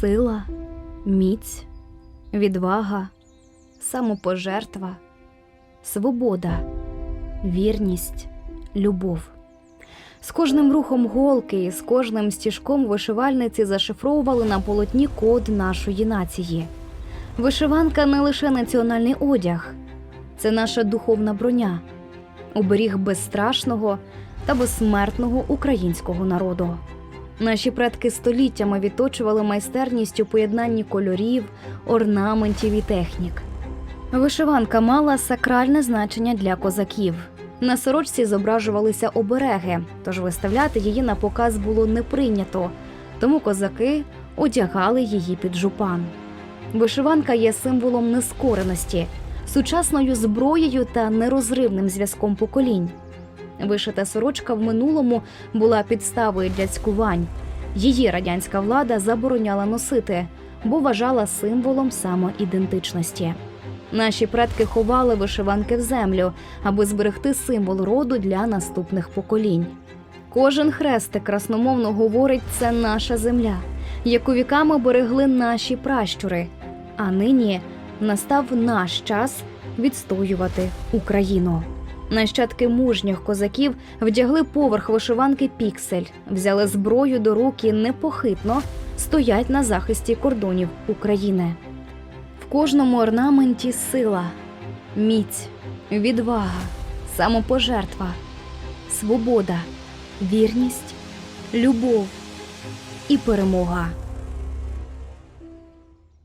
сила, міць, відвага, самопожертва, свобода, вірність, любов. З кожним рухом голки і з кожним стіжком вишивальниці зашифровували на полотні код нашої нації. Вишиванка не лише національний одяг, це наша духовна броня, оберіг безстрашного та безсмертного українського народу. Наші предки століттями відточували майстерність у поєднанні кольорів, орнаментів і технік. Вишиванка мала сакральне значення для козаків. На сорочці зображувалися обереги, тож виставляти її на показ було не прийнято, тому козаки одягали її під жупан. Вишиванка є символом нескореності, сучасною зброєю та нерозривним зв'язком поколінь. Вишита сорочка в минулому була підставою для цькувань. Її радянська влада забороняла носити, бо вважала символом самоідентичності. Наші предки ховали вишиванки в землю, аби зберегти символ роду для наступних поколінь. Кожен хрестик красномовно говорить, це наша земля, яку віками берегли наші пращури. А нині настав наш час відстоювати Україну. Нащадки мужніх козаків вдягли поверх вишиванки піксель, взяли зброю до рук і непохитно стоять на захисті кордонів України. В кожному орнаменті сила, міць, відвага, самопожертва, свобода, вірність, любов і перемога.